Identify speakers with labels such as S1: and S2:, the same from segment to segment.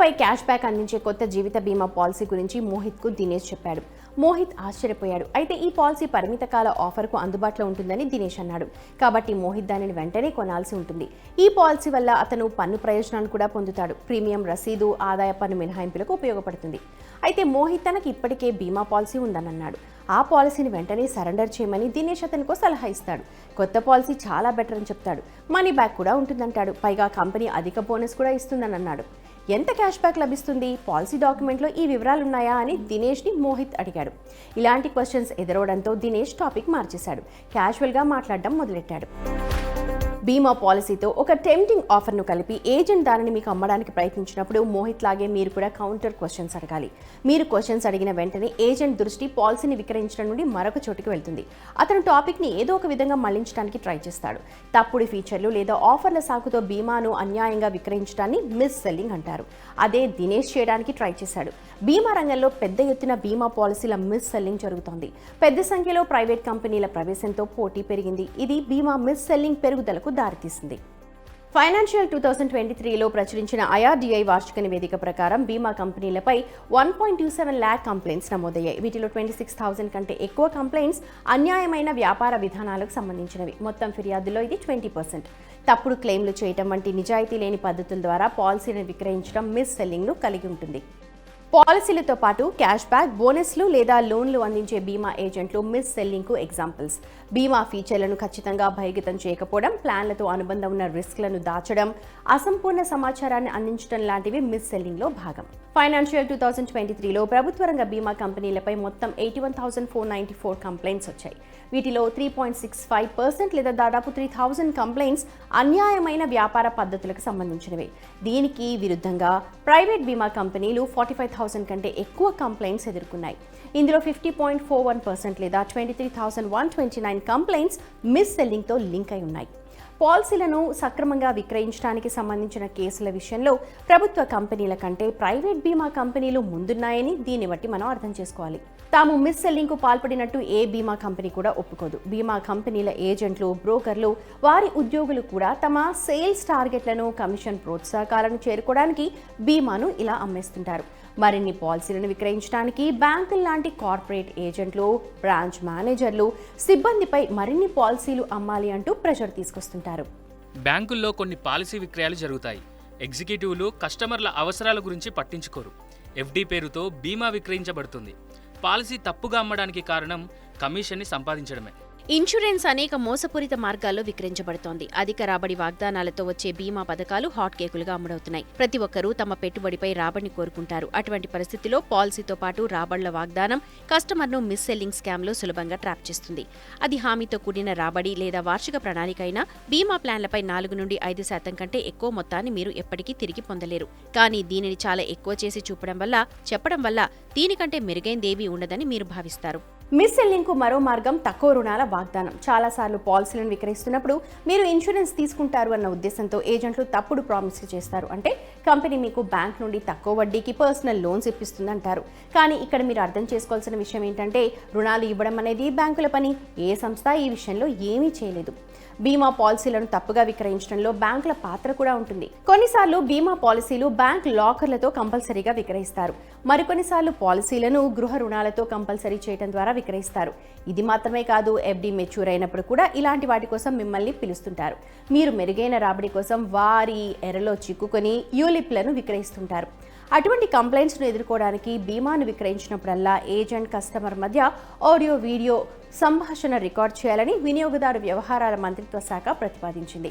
S1: పై cash back అందించే కొత్త జీవిత బీమా పాలసీ గురించి మోహిత్కు దినేష్ చెప్పాడు. మోహిత్ ఆశ్చర్యపోయాడు. అయితే ఈ పాలసీ పరిమిత కాల ఆఫర్కు అందుబాటులో ఉంటుందని దినేష్ అన్నాడు. కాబట్టి మోహిత్ దానిని వెంటనే కొనాల్సి ఉంటుంది. ఈ పాలసీ వల్ల అతను పన్ను ప్రయోజనాలు కూడా పొందుతాడు. ప్రీమియం రసీదు ఆదాయ పన్ను మినహాయింపులకు ఉపయోగపడుతుంది. అయితే మోహిత్ తనకి ఇప్పటికే బీమా పాలసీ ఉందని అన్నాడు ఆ పాలసీని వెంటనే సరెండర్ చేయమని దినేష్ అతనికో సలహా ఇస్తాడు. కొత్త పాలసీ చాలా బెటర్ అని చెప్తాడు. మనీ బ్యాక్ కూడా ఉంటుందంటాడు. పైగా కంపెనీ అధిక బోనస్ కూడా ఇస్తుందని అన్నాడు ఎంత క్యాష్ బ్యాక్ లభిస్తుంది? పాలసీ డాక్యుమెంట్లో ఈ వివరాలు ఉన్నాయా అని దినేష్ని మోహిత్ అడిగాడు. ఇలాంటి క్వశ్చన్స్ ఎదురవడంతో దినేష్ టాపిక్ మార్చేశాడు. క్యాజువల్గా మాట్లాడడం మొదలెట్టాడు. బీమా పాలసీతో ఒక టెంప్టింగ్ ఆఫర్ను కలిపి ఏజెంట్ దానిని మీకు అమ్మడానికి ప్రయత్నించినప్పుడు మోహిత్ లాగే మీరు కూడా కౌంటర్ క్వశ్చన్స్ అడగాలి. మీరు క్వశ్చన్స్ అడిగిన వెంటనే ఏజెంట్ దృష్టి పాలసీని విక్రయించడం నుండి మరొక చోటుకి వెళ్తుంది. అతను టాపిక్ని ఏదో ఒక విధంగా మళ్ళించడానికి ట్రై చేస్తాడు. తప్పుడు ఫీచర్లు లేదా ఆఫర్ల సాకుతో బీమాను అన్యాయంగా విక్రయించడాన్ని మిస్ సెల్లింగ్ అంటారు. అదే దినేష్ చేయడానికి ట్రై చేశాడు. బీమా రంగంలో పెద్ద ఎత్తున బీమా పాలసీల మిస్ సెల్లింగ్ జరుగుతోంది. పెద్ద సంఖ్యలో ప్రైవేట్ కంపెనీల ప్రవేశంతో పోటీ పెరిగింది. ఇది బీమా మిస్ సెల్లింగ్ పెరుగుదలకు దారితీసింది. ఫైనాన్షియల్ టూ థౌసండ్ ట్వంటీ త్రీలో ప్రచురించిన ఐఆర్డీఐ వార్షిక నివేదిక ప్రకారం బీమా కంపెనీలపై one point two seven lakh complaints నమోదయ్యాయి. వీటిలో ట్వంటీ సిక్స్ థౌసండ్ కంటే ఎక్కువ కంప్లైంట్స్ అన్యాయమైన వ్యాపార విధానాలకు సంబంధించినవి. మొత్తం ఫిర్యాదుల్లో ఇది ట్వంటీ పర్సెంట్. తప్పుడు క్లెయిమ్లు చేయటం వంటి నిజాయితీ లేని పద్ధతుల ద్వారా పాలసీని విక్రయించడం మిస్ సెల్లింగ్ను కలిగి ఉంటుంది. పాలసీలతో పాటు క్యాష్ బ్యాక్ బోనస్లు లేదా లోన్లు అందించే బీమా ఏజెంట్లు మిస్ సెల్లింగ్కు ఎగ్జాంపుల్స్. బీమా ఫీచర్లను ఖచ్చితంగా బహిర్గతం చేయకపోవడం ప్లాన్లతో అనుబంధం ఉన్న రిస్క్లను దాచడం అసంపూర్ణ సమాచారాన్ని అందించడం లాంటివి మిస్ సెల్లింగ్లో భాగం. ఫైనాన్షియల్ టూ థౌసండ్ ట్వంటీ త్రీలో ప్రభుత్వ రంగ బీమా కంపెనీలపై మొత్తం eighty one thousand four ninety four complaints వచ్చాయి. వీటిలో three point six five percent లేదా దాదాపు త్రీ థౌసండ్ కంప్లైంట్స్ అన్యాయమైన వ్యాపార పద్ధతులకు సంబంధించినవి. దీనికి విరుద్ధంగా ప్రైవేట్ బీమా కంపెనీలు ఫార్టీ ఫైవ్ థౌసండ్ కంటే ఎక్కువ కంప్లైంట్స్ ఎదుర్కొన్నాయి. ఇందులో fifty point four one percent లేదా twenty three thousand one twenty nine complaints mis సెల్లింగ్తో link అయి ఉన్నాయి. పాలసీలను సక్రమంగా విక్రయించడానికి సంబంధించిన కేసుల విషయంలో ప్రభుత్వ కంపెనీల కంటే ప్రైవేట్ బీమా కంపెనీలు ముందున్నాయని దీన్ని బట్టి మనం అర్థం చేసుకోవాలి. తాము మిస్ సెల్లింగ్కు పాల్పడినట్టు ఏ బీమా కంపెనీ కూడా ఒప్పుకోదు. బీమా కంపెనీల ఏజెంట్లు బ్రోకర్లు వారి ఉద్యోగులు కూడా తమ సేల్స్ టార్గెట్లను కమిషన్ ప్రోత్సాహకాలను చేరుకోవడానికి బీమాను ఇలా అమ్మేస్తుంటారు. మరిన్ని పాలసీలను విక్రయించడానికి బ్యాంకుల లాంటి కార్పొరేట్ ఏజెంట్లు బ్రాంచ్ మేనేజర్లు సిబ్బందిపై మరిన్ని పాలసీలు అమ్మాలి అంటూ ప్రెషర్ తీసుకొస్తుంటారు.
S2: బ్యాంకుల్లో కొన్ని పాలసీ విక్రయాలు జరుగుతాయి. ఎగ్జిక్యూటివ్లు కస్టమర్ల అవసరాల గురించి పట్టించుకోరు. ఎఫ్డి పేరుతో బీమా విక్రయించబడుతుంది. పాలసీ తప్పుగా అమ్మడానికి కారణం కమిషన్ని సంపాదించడమే.
S3: ఇన్సూరెన్స్ అనేక మోసపూరిత మార్గాల్లో విక్రయించబడుతోంది. అధిక రాబడి వాగ్దానాలతో వచ్చే బీమా పథకాలు హాట్ కేకులుగా అమ్ముడవుతున్నాయి. ప్రతి ఒక్కరూ తమ పెట్టుబడిపై రాబడిని కోరుకుంటారు. అటువంటి పరిస్థితిలో పాలసీతో పాటు రాబడుల వాగ్దానం కస్టమర్ను మిస్ సెల్లింగ్ స్కామ్లో సులభంగా ట్రాప్ చేస్తుంది. అది హామీతో కూడిన రాబడి లేదా వార్షిక ప్రణాళిక అయినా బీమా ప్లాన్లపై నాలుగు నుండి ఐదు శాతం కంటే ఎక్కువ మొత్తాన్ని మీరు ఎప్పటికీ తిరిగి పొందలేరు. కానీ దీనిని చాలా ఎక్కువ చేసి చూపడం వల్ల చెప్పడం వల్ల దీనికంటే మెరుగైందేమీ ఉండదని మీరు భావిస్తారు.
S1: మిస్ సెల్లింగ్కు మరో మార్గం తక్కువ రుణాల వాగ్దానం. చాలాసార్లు పాలసీలను విక్రయిస్తున్నప్పుడు మీరు ఇన్సూరెన్స్ తీసుకుంటారు అన్న ఉద్దేశంతో ఏజెంట్లు తప్పుడు ప్రామిస్లు చేస్తారు. అంటే కంపెనీ మీకు బ్యాంక్ నుండి తక్కువ వడ్డీకి పర్సనల్ లోన్స్ ఇప్పిస్తుందంటారు. కానీ ఇక్కడ మీరు అర్థం చేసుకోవాల్సిన విషయం ఏంటంటే రుణాలు ఇవ్వడం అనేది బ్యాంకుల పని. ఏ సంస్థ ఈ విషయంలో ఏమీ చేయలేదు. బీమా పాలసీలను తప్పుగా విక్రయించడంలో బ్యాంకుల పాత్ర కూడా ఉంటుంది. కొన్నిసార్లు బీమా పాలసీలు బ్యాంక్ లాకర్లతో కంపల్సరీగా విక్రయిస్తారు. మరికొన్నిసార్లు పాలసీలను గృహ రుణాలతో కంపల్సరీ చేయడం ద్వారా విక్రయిస్తారు. ఇది మాత్రమే కాదు ఎఫ్డి మెచ్యూర్ అయినప్పుడు కూడా ఇలాంటి వాటి కోసం మిమ్మల్ని పిలుస్తుంటారు. మీరు మెరుగైన రాబడి కోసం వారి ఎరలో చిక్కుకొని యూలిప్లను విక్రయిస్తుంటారు. అటువంటి కంప్లైంట్స్ను ఎదుర్కోవడానికి బీమాను విక్రయించినప్పుడల్లా ఏజెంట్ కస్టమర్ మధ్య ఆడియో వీడియో సంభాషణ రికార్డ్ చేయాలని వినియోగదారు వ్యవహారాల మంత్రిత్వ శాఖ ప్రతిపాదించింది.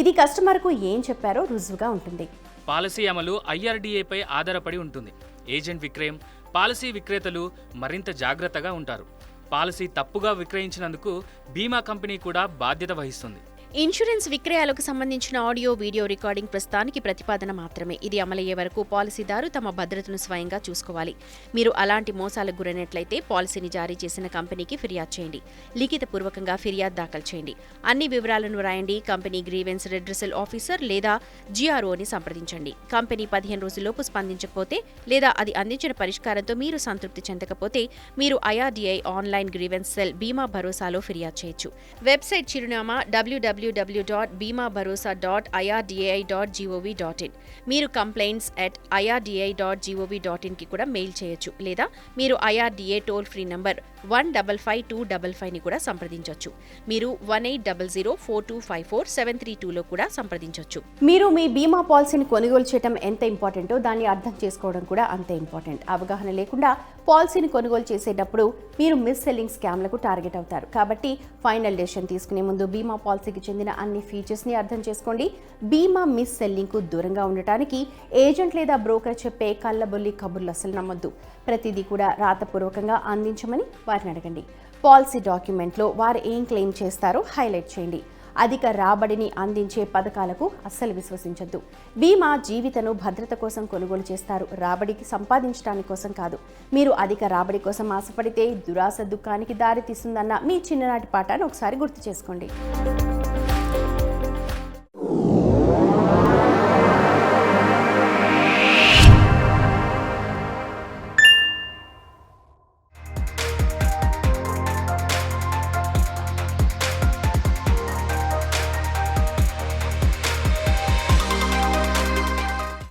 S1: ఇది కస్టమర్కు ఏం చెప్పారో రుజువుగా ఉంటుంది.
S2: పాలసీ అమలు ఐఆర్డీఏపై ఆధారపడి ఉంటుంది. ఏజెంట్ విక్రయం పాలసీ విక్రేతలు మరింత జాగ్రత్తగా ఉంటారు. పాలసీ తప్పుగా విక్రయించినందుకు బీమా కంపెనీ కూడా బాధ్యత వహిస్తుంది.
S3: ఇన్సూరెన్స్ విక్రయాలకు సంబంధించిన ఆడియో వీడియో రికార్డింగ్ ప్రస్తుతానికి ప్రతిపాదన మాత్రమే. ఇది అమలయ్యే వరకు పాలసీదారు తమ భద్రతను స్వయంగా చూసుకోవాలి. మీరు అలాంటి మోసాలకు గురైనట్లయితే పాలసీని జారీ చేసిన కంపెనీకి ఫిర్యాదు చేయండి. లిఖితపూర్వకంగా ఫిర్యాదు దాఖలు చేయండి. అన్ని వివరాలను రాయండి. కంపెనీ గ్రీవెన్స్ రెడ్రెసల్ ఆఫీసర్ లేదా జీఆర్ఓని సంప్రదించండి. కంపెనీ పదిహేను రోజుల్లోపు స్పందించకపోతే లేదా అది అందించిన పరిష్కారంతో మీరు సంతృప్తి చెందకపోతే మీరు ఐఆర్డీఐ ఆన్లైన్ గ్రీవెన్స్ సెల్ బీమా భరోసాలో ఫిర్యాదు చేయొచ్చు. వెబ్సైట్ చిరునామా W W WWW dot Bima Bharosa dot IRDAI dot G O V dot in మీరు complaints at IRDI dot G O V dot ఇన్కి కూడా మెయిల్ చేయొచ్చు. లేదా మీరు IRDA toll free number one double five two double ఫైవ్ని కూడా సంప్రదించవచ్చు మీరు one eight double zero four two five four seven three టూలో కూడా సంప్రదించవచ్చు
S1: మీరు మీ బీమా పాలసీని కొనుగోలు చేయడం ఎంత ఇంపార్టెంటో దాన్ని అర్థం చేసుకోవడం కూడా అంతే ఇంపార్టెంట్. అవగాహన లేకుండా పాలసీని కొనుగోలు చేసేటప్పుడు మీరు మిస్ సెల్లింగ్ స్కామ్లకు టార్గెట్ అవుతారు. కాబట్టి ఫైనల్ డెసిషన్ తీసుకునే ముందు బీమా పాలసీకి చెందిన అన్ని ఫీచర్స్ని అర్థం చేసుకోండి. బీమా మిస్ సెల్లింగ్కు దూరంగా ఉండటానికి ఏజెంట్ లేదా బ్రోకర్ చెప్పే కళ్ళబొల్లి కబుర్లు అసలు నమ్మొద్దు. ప్రతిదీ కూడా రాతపూర్వకంగా అందించమని వారిని అడగండి. పాలసీ డాక్యుమెంట్లో వారు ఏం క్లెయిమ్ చేస్తారో హైలైట్ చేయండి. అధిక రాబడిని అందించే పథకాలకు అస్సలు విశ్వసించద్దు. బీమా జీవితను భద్రత కోసం కొనుగోలు చేస్తారు. రాబడికి సంపాదించడానికి కోసం కాదు. మీరు అధిక రాబడి కోసం ఆశపడితే దురాశ దుఃఖానికి దారి తీస్తుందన్న మీ చిన్ననాటి పాఠాన్ని ఒకసారి గుర్తు చేసుకోండి.